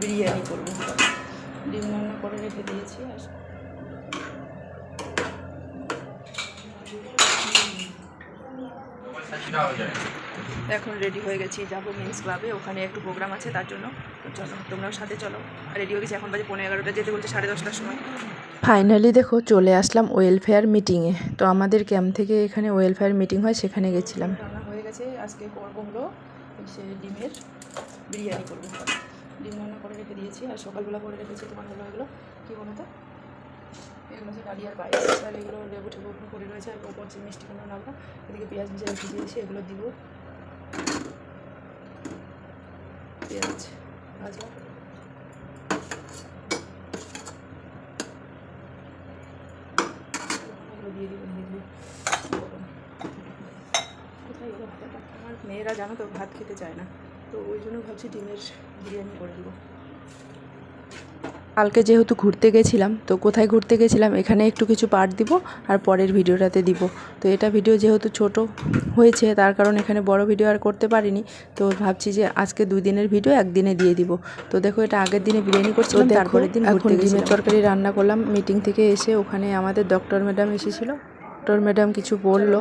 বিরিয়ানি করব। ডিম রান্না করে রেখে দিয়েছি আর এখন রেডি হয়ে গেছি যাব মেন্স ক্লাবে ওখানে একটু প্রোগ্রাম আছে তার জন্য। তো চলো তোমরাও সাথে চলো। রেডি হয়ে গেছি এখন বাজে পনেরো এগারোটা যেতে বলছে সাড়ে দশটার সময়। ফাইনালি দেখো চলে আসলাম ওয়েলফেয়ার মিটিংয়ে তো আমাদের ক্যাম্প থেকে এখানে ওয়েলফেয়ার মিটিং হয় সেখানে গেছিলাম। রান্না হয়ে গেছে আজকে করব হলো সে ডিমের বিরিয়ানি করব। ডিম রান্না করে রেখে দিয়েছি, আর সকালবেলা করে রেখেছি, তোমার হলো এগুলো কী বলো তো? এগুলো হচ্ছে ডালিয়ার পায়েস। আর এগুলো লেবু টেবু করে রয়েছে, আর ওপর যে মিষ্টি কোনো নামটা এদিকে পেঁয়াজ ভেজে রেখে দিয়েছি, এগুলো দিব। পেঁয়াজ ভাজা। দিয়ে? আমার মেয়েরা জানো তো ভাত খেতে চায় না। তো ওই জন্য ভাবছি ডিমের বিরিয়ানি করে দেবো কালকে যেহেতু ঘুরতে গেছিলাম তো কোথায় ঘুরতে গেছিলাম এখানে একটু কিছু পার্ট দিব আর পরের ভিডিওটাতে দিব। তো এটা ভিডিও যেহেতু ছোট হয়েছে তার কারণ এখানে বড় ভিডিও আর করতে পারিনি। তো ভাবছি যে আজকে দুই দিনের ভিডিও একদিনে দিয়ে দিব। তো দেখো এটা আগের দিনে বিরিয়ানি করছিলাম তারপরের দিন ঘুরতে ডিমের তরকারি রান্না করলাম মিটিং থেকে এসে ওখানে আমাদের ডক্টর ম্যাডাম এসেছিল। ডক্টর ম্যাডাম কিছু বলল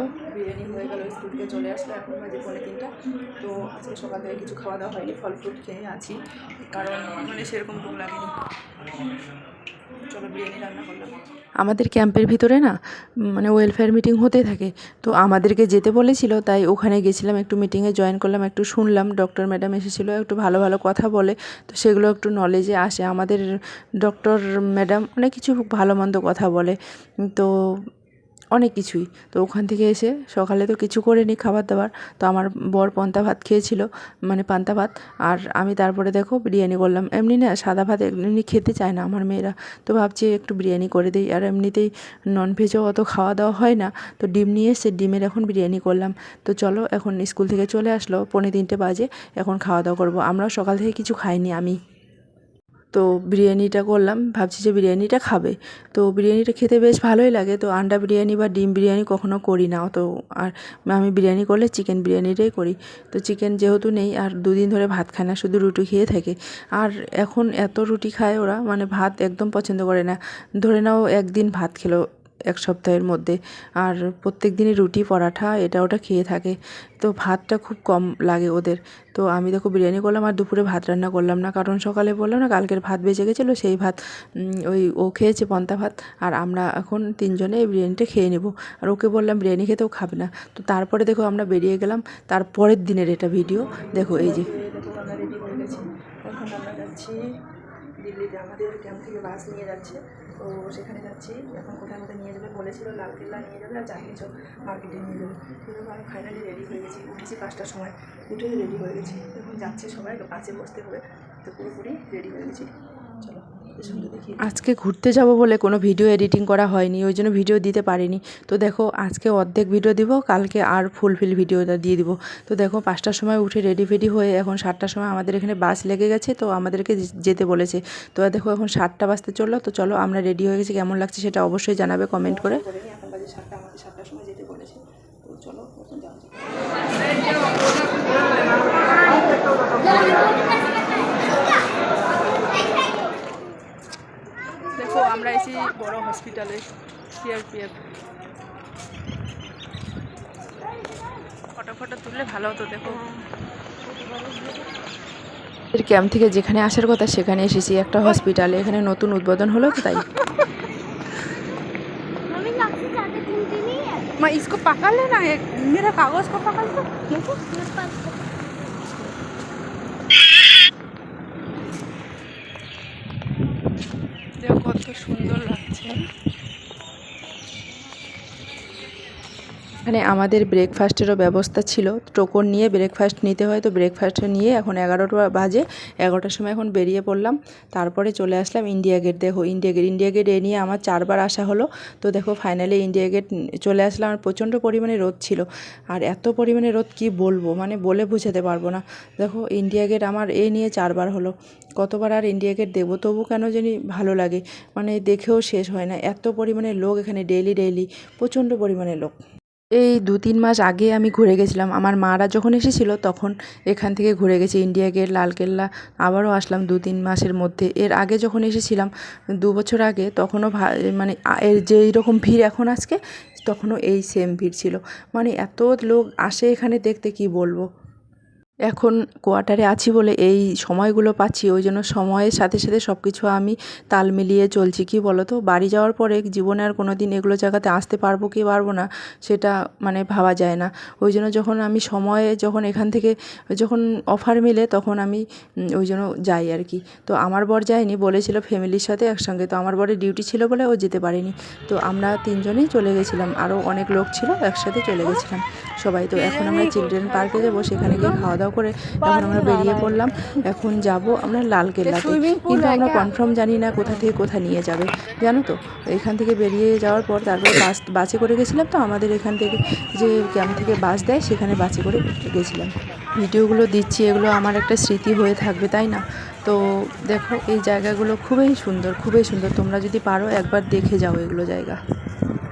চলে আসলো এখন বাজে পৌনে তিনটা। তো আজকে সকাল থেকে কিছু খাওয়া দাওয়া হয়নি, ফল ফ্রুট খেয়ে আছি। কারণ মানে সেরকম ভোগ লাগেনি। আমাদের ক্যাম্পের ভিতরে না মানে ওয়েলফেয়ার মিটিং হতে থাকে। তো আমাদেরকে যেতে বলেছিল, তাই ওখানে গেছিলাম, একটু মিটিংয়ে জয়েন করলাম, একটু শুনলাম। ডক্টর ম্যাডাম এসেছিল, একটু ভালো ভালো কথা বলে। তো সেগুলো একটু নলেজে আসে। আমাদের ডক্টর ম্যাডাম অনেক কিছু ভালো মন্দ কথা বলে। তো অনেক কিছুই। তো ওখান থেকে এসে সকালে তো কিছু করিনি খাবার দাবার। তো আমার বর পন্তা ভাত খেয়েছিল মানে পান্তা ভাত। আর আমি তারপরে দেখো বিরিয়ানি করলাম। এমনি না সাদা ভাত এমনি খেতে চায় না আমার মেয়েরা। তো ভাবছি একটু বিরিয়ানি করে দিই। আর এমনিতেই ননভেজও অত খাওয়া দাওয়া হয় না। তো ডিম নিয়ে এসে ডিমের এখন বিরিয়ানি করলাম। তো চলো এখন স্কুল থেকে চলে আসলো। পৌনে তিনটে বাজে। এখন খাওয়া দাওয়া করব। আমরাও সকাল থেকে কিছু খাইনি আমি। তো বিরিয়ানিটা করলাম, ভাবছি যে বিরিয়ানিটা খাবে। তো বিরিয়ানিটা খেতে বেশ ভালোই লাগে, তো আন্ডা বিরিয়ানি বা ডিম বিরিয়ানি কখনো করি না। অত আর আমি বিরিয়ানি করলে চিকেন বিরিয়ানিটাই করি। তো চিকেন যেহেতু নেই, আর দুদিন ধরে ভাত খায় না, শুধু রুটি খেয়ে থাকে। আর এখন এত রুটি খায় ওরা মানে ভাত একদম পছন্দ করে না। ধরে নাও একদিন ভাত খেলো এক সপ্তাহের মধ্যে। আর প্রত্যেক দিনই রুটি, পরাঠা, এটা ওটা খেয়ে থাকে। তো ভাতটা খুব কম লাগে ওদের। তো আমি দেখো বিরিয়ানি করলাম আর দুপুরে ভাত রান্না করলাম না। কারণ সকালে বললাম না, কালকের ভাত বেঁচে গেছিল, সেই ভাত ওই ও খেয়েছে পন্তা ভাত। আর আমরা এখন তিনজনে এই বিরিয়ানিটা খেয়ে নেব। আর ওকে বললাম, বিরিয়ানি খেতেও খাবে না। তো তারপরে দেখো আমরা বেরিয়ে গেলাম। তারপরের দিনের এটা ভিডিও। দেখো এই যে। যাচ্ছি দিল্লিতে। আমাদের ক্যাম্প থেকে বাস নিয়ে যাচ্ছে। তো সেখানে যাচ্ছি এখন কোথায় আমাদের নিয়ে যাবে বলেছিল লালকেল্লা নিয়ে যাবে আর যা কিছু মার্কেটে নিয়ে যাবে কিন্তু আমি ফাইনালি রেডি হয়ে গেছি, উঠেছি পাঁচটার সময় উঠে রেডি হয়ে গেছি। এখন যাচ্ছে সবাই বাসে বসতে হবে, তো পুরোপুরি রেডি হয়ে গেছি চলো এর সঙ্গে দেখি আজকে ঘুরতে যাব বলে কোনো ভিডিও এডিটিং করা হয়নি ওই জন্য ভিডিও দিতে পারিনি। তো দেখো আজকে অর্ধেক ভিডিও দিব কালকে আর ফুলফিল ভিডিওটা দিয়ে দিব। তো দেখো পাঁচটার সময় উঠে রেডি ফেডি হয়ে এখন সাতটার সময় আমাদের এখানে বাস লেগে গেছে তো আমাদেরকে যেতে বলেছে। তো দেখো এখন সাতটা বাজতে চলল তো চলো আমরা রেডি হয়ে গেছি কেমন লাগছে সেটা অবশ্যই জানাবে কমেন্ট করে। এখন বাজে সাতটা আমাদের সাতটার সময় যেতে বলেছে তো চলো এখন যাওয়া যাক দেখো আমরা এসি বড় হসপিটালে সিআরপিএফ ফটো ফটো তুললে ভালো হতো দেখো এর ক্যাম্প থেকে যেখানে আসার কথা সেখানে এসেছি একটা হসপিটালে এখানে নতুন উদ্বোধন হলো তো তাই मम्मी लाठी ज्यादा कीमती नहीं है मैं इसको पकड़ लेना एक मेरा कागज को पकड़ लो কত সুন্দর লাগছে এখানে আমাদের ব্রেকফাস্টেরও ব্যবস্থা ছিল। টোকন নিয়ে ব্রেকফাস্ট নিতে হয়। তো ব্রেকফাস্ট নিয়ে এখন এগারোটা বাজে। এগারোটার সময় এখন বেরিয়ে পড়লাম। তারপরে চলে আসলাম ইন্ডিয়া গেট দেখো। ইন্ডিয়া গেট ইন্ডিয়া গেট এ নিয়ে আমার চারবার আসা হলো। তো দেখো ফাইনালি ইন্ডিয়া গেট চলে আসলাম। আর প্রচণ্ড পরিমাণে রোদ ছিল। আর এত পরিমাণে রোদ কি বলব? মানে বলে বোঝাতে পারব না। দেখো ইন্ডিয়া গেট আমার এ নিয়ে চারবার হলো। কতবার আর ইন্ডিয়া গেট দেবো? তবু কেন জানি ভালো লাগে। মানে দেখেও শেষ হয় না। এত পরিমাণে লোক এখানে ডেইলি ডেইলি প্রচণ্ড পরিমাণে লোক। এই দু তিন মাস আগে আমি ঘুরে গেছিলাম। আমার মারা যখন এসেছিল তখন এখান থেকে ঘুরে গেছি। ইন্ডিয়া গেট, লালকেল্লা, আবারও আসলাম দু তিন মাসের মধ্যে। এর আগে যখন এসেছিলাম দু বছর আগে, তখনও মানে এর যেই রকম ভিড় এখন আজকে, তখনও এই সেম ভিড় ছিল। মানে এত লোক আসে এখানে দেখতে, কি বলব? এখন কোয়ার্টারে আছি বলে এই সময়গুলো পাচ্ছি, ওই জন্য সময়ের সাথে সাথে সব কিছু আমি তাল মিলিয়ে চলছি। কি বলো তো বাড়ি যাওয়ার পরে জীবনে আর কোনো দিন এগুলো জায়গাতে আসতে পারব কি পারব না, সেটা মানে ভাবা যায় না। ওই জন্য যখন আমি সময়ে যখন এখান থেকে যখন অফার মিলে তখন আমি ওই জন্য যাই আর কি। তো আমার বর যায়নি, বলেছিল ফ্যামিলির সাথে একসঙ্গে। তো আমার বরের ডিউটি ছিল বলে ও যেতে পারেনি। তো আমরা তিনজনেই চলে গেছিলাম। আরও অনেক লোক ছিল, একসাথে চলে গেছিলাম। সবাই। তো এখন আমরা চিলড্রেন পার্কে যাব সেখানে গিয়ে খাওয়া দাওয়া করে এখন আমরা বেরিয়ে পড়লাম। এখন যাব আমরা লালকেল্লাতে। কিন্তু আমরা কনফার্ম জানি না কোথা থেকে কোথা নিয়ে যাবে। জানো তো এখান থেকে বেরিয়ে যাওয়ার পর তারপরে বাস বাসে করে গেছিলাম তো আমাদের এখান থেকে যে ক্যাম্প থেকে বাস দেয় সেখানে বাসে করে গেছিলাম। ভিডিওগুলো দিচ্ছি এগুলো আমার একটা স্মৃতি হয়ে থাকবে তাই না? তো দেখো এই জায়গাগুলো খুবই সুন্দর খুবই সুন্দর। তোমরা যদি পারো একবার দেখে যাও এগুলো জায়গা।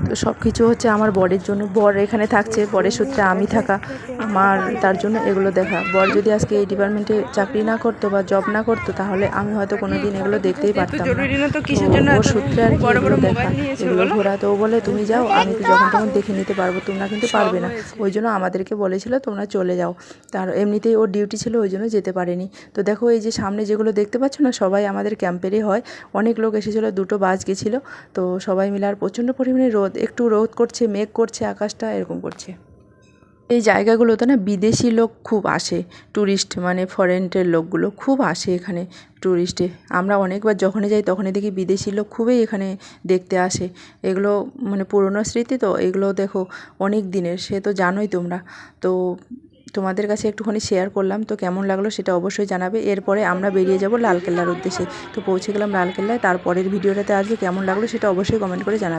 তো সব কিছু হচ্ছে আমার বরের জন্য। বর এখানে থাকছে বরের সূত্রে আমি থাকা আমার তার জন্য এগুলো দেখা। বর যদি আজকে এই ডিপার্টমেন্টে চাকরি না করতো বা জব না করতো তাহলে আমি হয়তো কোনো দিন এগুলো দেখতেই পারতাম না। জরুরি না তো কিসের জন্য ও এত সূত্রে আর কি বড় বড় এগুলো দেখা। এগুলো ঘোরা তো ও বলে তুমি যাও আমি তো যখন তখন দেখে নিতে পারব তোমরা কিন্তু পারবে না। ওই জন্য আমাদেরকে বলেছিল তোমরা চলে যাও। তার এমনিতেই ওর ডিউটি ছিল ওই জন্য যেতে পারেনি। তো দেখো এই যে সামনে যেগুলো দেখতে পাচ্ছ না সবাই আমাদের ক্যাম্পেরই হয়। অনেক লোক এসেছিল দুটো বাস গেছিল। তো সবাই মিলে আর প্রচণ্ড পরিমাণে রোদ একটু রোদ করছে, মেঘ করছে, আকাশটা এরকম করছে। এই জায়গাগুলোতে না বিদেশি লোক খুব আসে ট্যুরিস্ট মানে ফরেনের লোকগুলো খুব আসে এখানে ট্যুরিস্টে আমরা অনেকবার যখনই যাই তখনই দেখি বিদেশি লোক খুবই এখানে দেখতে আসে। এগুলো মানে পুরনো স্মৃতি তো, এগুলো দেখো অনেক দিনের, সে তো জানোই তোমরা। তো তোমাদের কাছে একটুখানি শেয়ার করলাম, তো কেমন লাগল সেটা অবশ্যই জানাবে। এরপরে আমরা বেরিয়ে যাব লালকেল্লার উদ্দেশ্যে। তো পৌঁছে গেলাম লালকেল্লায়, তারপরের ভিডিওটাতে আসবে, কেমন লাগল সেটা অবশ্যই কমেন্ট করে জানাবে।